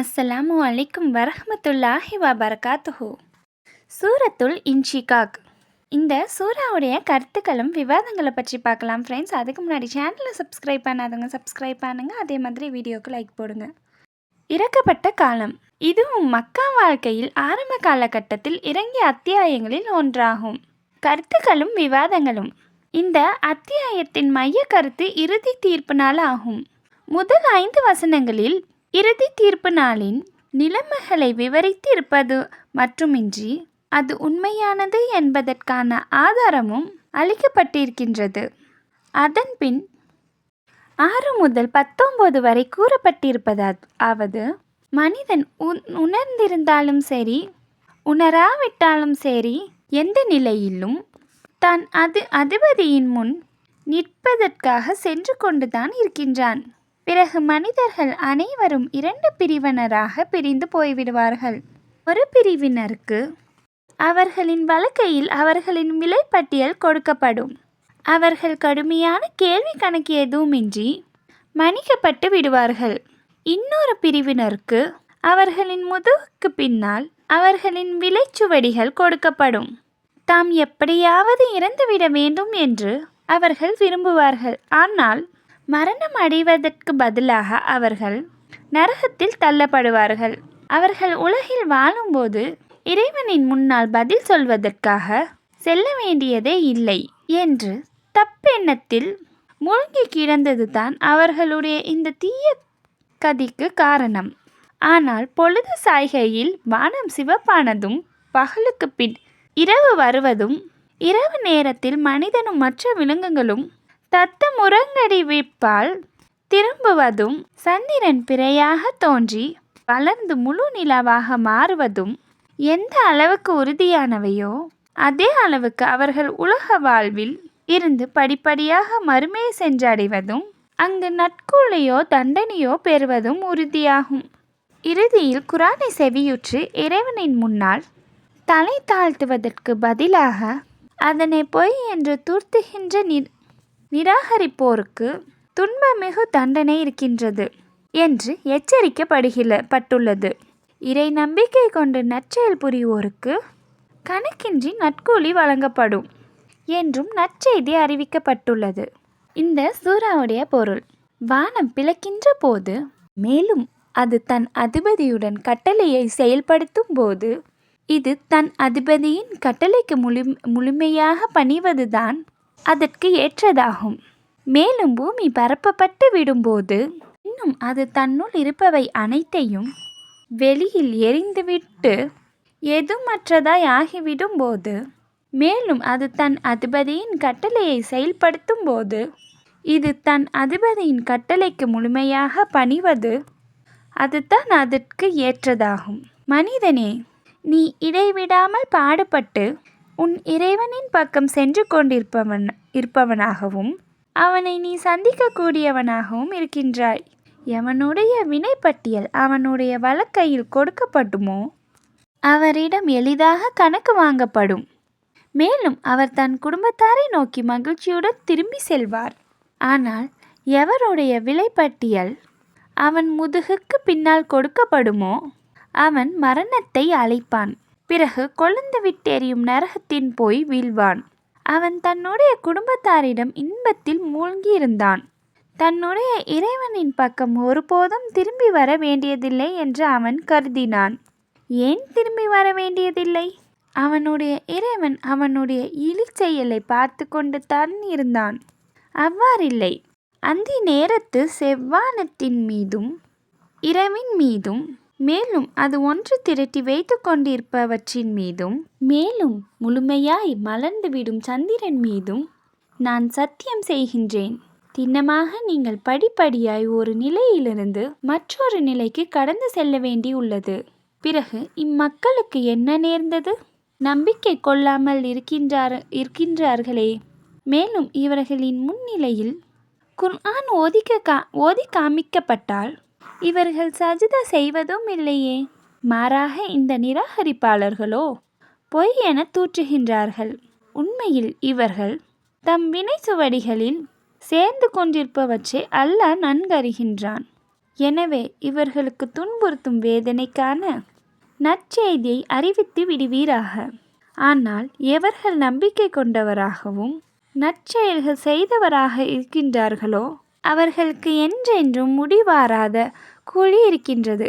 அஸ்ஸலாமு அலைக்கும் வரஹமத்துல்லாஹி வபரகாத்துஹு. சூரத்துல் இன்ஷிகாக். இந்த சூறாவுடைய கருத்துக்களும் விவாதங்களை பற்றி பார்க்கலாம் ஃப்ரெண்ட்ஸ் அதுக்கு முன்னாடி சேனலை சப்ஸ்கிரைப் பண்ணாதவங்க சப்ஸ்கிரைப் பண்ணுங்க. அதே மாதிரி வீடியோக்கு லைக் போடுங்க. இறக்கப்பட்ட காலம். இதுவும் மக்கா வாழ்க்கையில் ஆரம்ப காலகட்டத்தில் இறங்கிய அத்தியாயங்களில் ஒன்றாகும். கருத்துக்களும் விவாதங்களும். இந்த அத்தியாயத்தின் மைய கருத்து இறுதி தீர்ப்பு நாள் ஆகும் முதல் ஐந்து வசனங்களில் இறுதி தீர்ப்பு நாளின் நிலைமைகளை விவரித்திருப்பது மட்டுமின்றி அது உண்மையானது என்பதற்கான ஆதாரமும் அளிக்கப்பட்டிருக்கின்றது. அதன்பின் ஆறு முதல் பத்தொன்பது வரை கூறப்பட்டிருப்பதாவது மனிதன் உ உணர்ந்திருந்தாலும் சரி உணராவிட்டாலும் சரி எந்த நிலையிலும் தான் அது அதிபதியின் முன் நிற்பதற்காக சென்று கொண்டுதான் இருக்கின்றான். பிறகு மனிதர்கள் அனைவரும் இரண்டு பிரிவினராக பிரிந்து போய்விடுவார்கள். ஒரு பிரிவினருக்கு அவர்களின் வழக்கையில் அவர்களின் விலைப்பட்டியல் கொடுக்கப்படும். அவர்கள் கடுமையான கேள்வி கணக்கு எதுவுமின்றி மன்னிக்கப்பட்டு விடுவார்கள். இன்னொரு பிரிவினருக்கு அவர்களின் முதுகுக்கு பின்னால் அவர்களின் விலைச்சுவடிகள் கொடுக்கப்படும். தாம் எப்படியாவது இறந்துவிட வேண்டும் என்று அவர்கள் விரும்புவார்கள். ஆனால் மரணம் அடைவதற்கு பதிலாக அவர்கள் நரகத்தில் தள்ளப்படுவார்கள். அவர்கள் உலகில் வாழும்போது இறைவனின் முன்னால் பதில் சொல்வதற்காக செல்ல வேண்டியதே இல்லை என்று தப்பெண்ணத்தில் மூழ்கி கிடந்ததுதான் அவர்களுடைய இந்த தீய கதிக்கு காரணம். ஆனால் பொழுது சாய்கையில் வானம் சிவப்பானதும் பகலுக்கு பின் இரவு வருவதும் இரவு நேரத்தில் மனிதனும் மற்ற விலங்குகளும் தத்த முரங்கடிவிப்பால் திரும்புவதும் சந்திரன் பிறையாக தோன்றி வளர்ந்து முழு நிலவாக மாறுவதும் எந்த அளவுக்கு உறுதியானவையோ அதே அளவுக்கு அவர்கள் உலக வாழ்வில் இருந்து படிப்படியாக மறுமையை சென்றடைவதும் அங்கு நட்கூலையோ தண்டனையோ பெறுவதும் உறுதியாகும். இறுதியில் குரானை செவியுற்று இறைவனின் முன்னால் தலை தாழ்த்துவதற்கு பதிலாக அதனை பொய் என்று தூர்த்துகின்ற நிர் நிராகரிப்போருக்கு துன்பமிகு தண்டனை இருக்கின்றது என்று எச்சரிக்கப்படுகிற பட்டுள்ளது இறை நம்பிக்கை கொண்டு நற்செயல் புரிவோருக்கு கணக்கின்றி நட்கூலி வழங்கப்படும் என்றும் நற்செய்தி அறிவிக்கப்பட்டுள்ளது. இந்த சூறாவுடைய பொருள் வானம் பிளக்கின்ற போது மேலும் அது தன் அதிபதியுடன் கட்டளையை செயல்படுத்தும் போது இது தன் அதிபதியின் கட்டளைக்கு முழு முழுமையாக பணிவதுதான் அதற்கு ஏற்றதாகும். மேலும் பூமி பரப்பப்பட்டு விடும்போது இன்னும் அது தன்னுள் இருப்பவை அனைத்தையும் வெளியில் எரிந்துவிட்டு எதுமற்றதாய் ஆகிவிடும் போது மேலும் அது தன் அதிபதியின் கட்டளையை செயல்படுத்தும் போது இது தன் அதிபதியின் கட்டளைக்கு முழுமையாக பணிவது அதுதான் அதற்கு ஏற்றதாகும். மனிதனே நீ இடைவிடாமல் பாடுபட்டு உன் இறைவனின் பக்கம் சென்று கொண்டிருப்பவன் இருப்பவனாகவும் அவனை நீ சந்திக்கக்கூடியவனாகவும் இருக்கின்றாய். எவனுடைய வினைப்பட்டியல் அவனுடைய வழக்கையில் கொடுக்கப்படுமோ அவரிடம் எளிதாக கணக்கு வாங்கப்படும். மேலும் அவர் தன் குடும்பத்தாரை நோக்கி மகிழ்ச்சியுடன் திரும்பி செல்வார். ஆனால் எவருடைய விலைப்பட்டியல் அவன் முதுகுக்கு பின்னால் கொடுக்கப்படுமோ அவன் மரணத்தை அழைப்பான். பிறகு கொழுந்து விட்டெறியும் நரகத்தின் போய் வீழ்வான். அவன் தன்னுடைய குடும்பத்தாரிடம் இன்பத்தில் மூழ்கியிருந்தான். தன்னுடைய இறைவனின் பக்கம் ஒருபோதும் திரும்பி வர வேண்டியதில்லை என்று அவன் கருதினான். ஏன் திரும்பி வர வேண்டியதில்லை? அவனுடைய இறைவன் அவனுடைய இழிச்செயலை பார்த்து கொண்டு தான் இருந்தான். அவ்வாறில்லை. அந்த நேரத்து செவ்வானத்தின் மீதும் இரவின் மீதும் மேலும் அது ஒன்று திரட்டி வைத்து கொண்டிருப்பவற்றின் மீதும் மேலும் முழுமையாய் மலர்ந்துவிடும் சந்திரன் மீதும் நான் சத்தியம் செய்கின்றேன். திண்ணமாக நீங்கள் படிப்படியாய் ஒரு நிலையிலிருந்து மற்றொரு நிலைக்கு கடந்து செல்ல வேண்டியுள்ளது பிறகு இம்மக்களுக்கு என்ன நேர்ந்தது? நம்பிக்கை கொள்ளாமல் இருக்கின்றார் இருக்கின்றார்களே. மேலும் இவர்களின் முன்னிலையில் குர்ஆன் ஓதிக்க கா ஓதி காமிக்கப்பட்டால் இவர்கள் சஜிதா செய்வதும் இல்லையே. மாறாக இந்த நிராகரிப்பாளர்களோ பொய் என தூற்றுகின்றார்கள். உண்மையில் இவர்கள் தம் வினை சுவடிகளில் சேர்ந்து கொண்டிருப்பவற்றை அல்லாஹ் நன்கறிகின்றான். எனவே இவர்களுக்கு துன்புறுத்தும் வேதனைக்கான நற்செய்தியை அறிவித்து விடுவீராக. ஆனால் எவர்கள் நம்பிக்கை கொண்டவராகவும் நற்செயல்கள் செய்தவராக இருக்கின்றார்களோ அவர்களுக்கு என்றென்றும் முடிவாராத கூலி இருக்கின்றது.